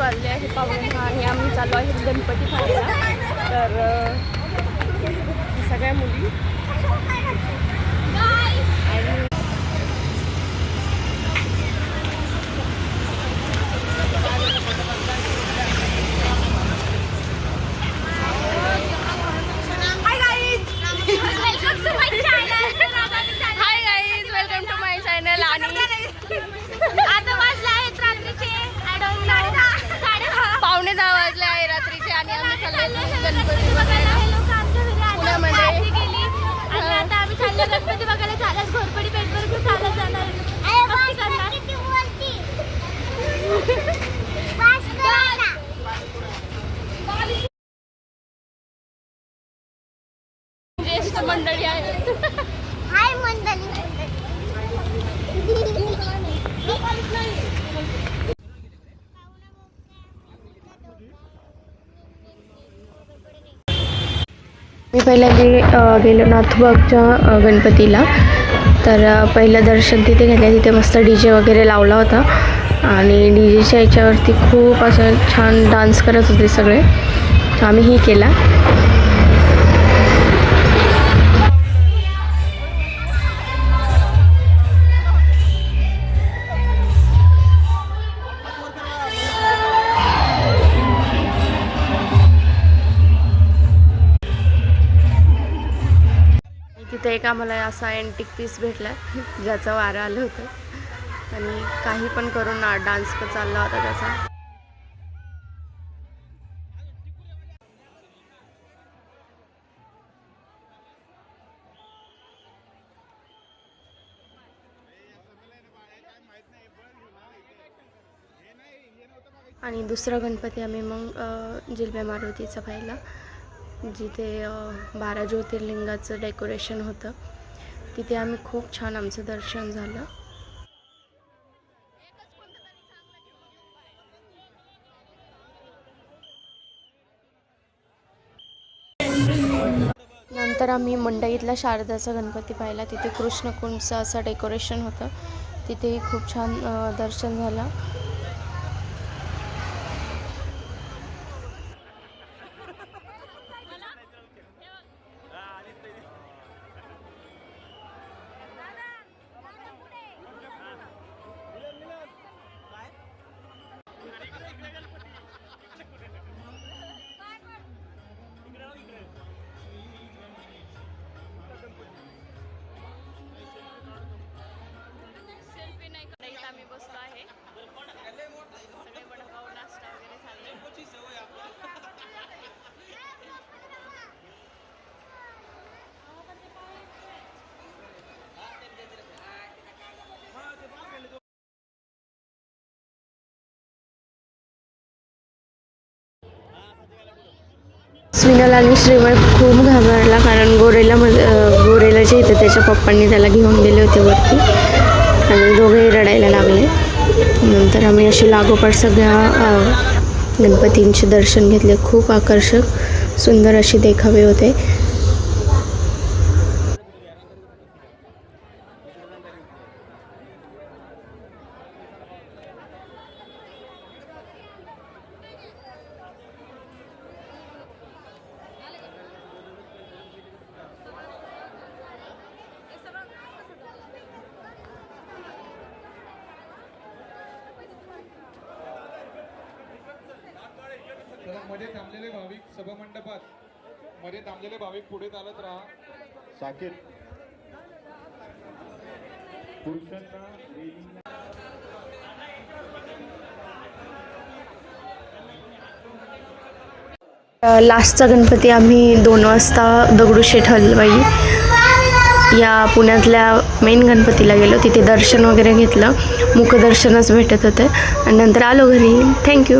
वाजले आहे पाहुणे आणि आम्ही चालू आहे गणपती पाहायला. तर सगळ्या मुली आणि hi guys welcome to my channel आणि पावणे दहा वाजले आहे रात्रीचे आणि आम्ही चाललो गणपती बघायला गणपती बघायला चालत घोरपडी पेटवर घेऊन चालत जाणार ज्येष्ठ मंडळी आहे हाय मंडळी आम्ही पहिल्यांदा गेलो नाथबागच्या गणपतीला. तर पहिलं दर्शन तिथे घेतलं तिथे मस्त डी जे वगैरे लावला होता. आणि डी जेच्या याच्यावरती खूप असं छान डान्स करत होते सगळे. आम्हीही केला. तिथे एक आम्हाला असा अँटिक पीस भेटला ज्याचं वारं आलं होतं. आणि काही पण करून डान्स पण चालला होता त्याचा. आणि दुसरा गणपती आम्ही मग जिलब्या मारुतीचा पाहिला. जिथे बारा ज्योतिर्लिंगाचं डेकोरेशन होतं. तिथे आम्ही खूप छान आमचं दर्शन झालं. नंतर आम्ही मंडईतला शारदाचा गणपती पाहिला. तिथे कृष्णकुंडचं असं डेकोरेशन होतं. तिथेही खूप छान दर्शन झालं. स्मिनल आणि श्रीमय खूप घाबरला कारण गोरेला गोरेला जे इथं त्याच्या पप्पांनी त्याला घेऊन गेले होते वरती. आणि दोघेही रडायला लागले. नंतर आम्ही असे लागोपाठ सगळ्या गणपतींचे दर्शन घेतले. खूप आकर्षक सुंदर असे देखावे होते. मध्ये थांबलेले भाविक सभामंडपात. मध्ये थांबलेले भाविक पुढे चालत राहा. साकेत. पुरुषांना लास्टचा गणपती आम्ही दोन वाजता दगडूशेठ हलवाई या पुण्यातल्या मेन गणपतीला गेलो. तिथे दर्शन वगैरे घेतलं. मुखदर्शनच भेटत होते. आणि नंतर आलो घरी. थँक्यू